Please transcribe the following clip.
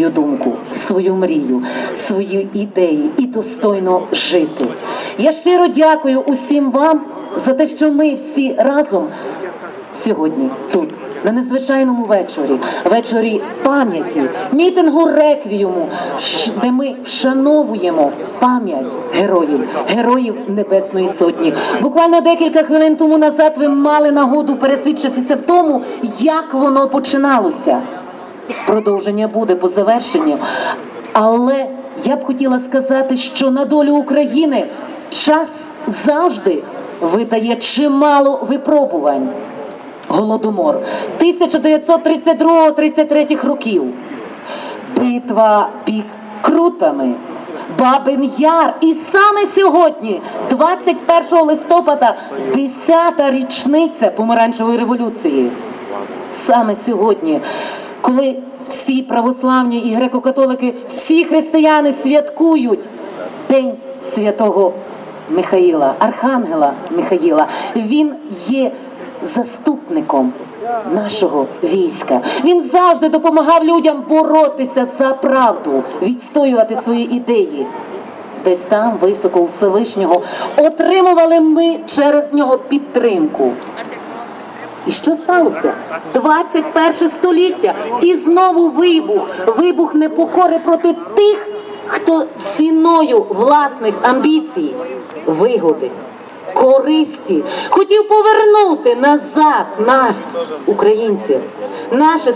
свою думку, свою мрію, свої ідеї і достойно жити. Я щиро дякую усім вам за те, що ми всі разом сьогодні тут. На незвичайному вечорі, вечорі пам'яті, мітингу реквіуму, щ- де ми вшановуємо пам'ять героїв, героїв Небесної Сотні. Буквально декілька хвилин тому назад ви мали нагоду пересвідчитися в тому, як воно починалося. Продовження буде по завершенню. Але я б хотіла сказати, що на долю України час завжди видає чимало випробувань. Голодомор 1932-33 років. Битва під Крутами. Бабин Яр. І саме сьогодні, 21 листопада, 10-та річниця помаранчевої революції. Саме сьогодні, коли всі православні і греко-католики, всі християни святкують День святого Михаїла, Архангела Михаїла. Він є заступником нашого війська. Він завжди допомагав людям боротися за правду, відстоювати свої ідеї. Десь там, високо у Всевишнього, отримували ми через нього підтримку. І що сталося? 21 століття. І знову вибух. Вибух непокори проти тих, хто ціною власних амбіцій, вигоди, користі хотів повернути назад нас, українців, наше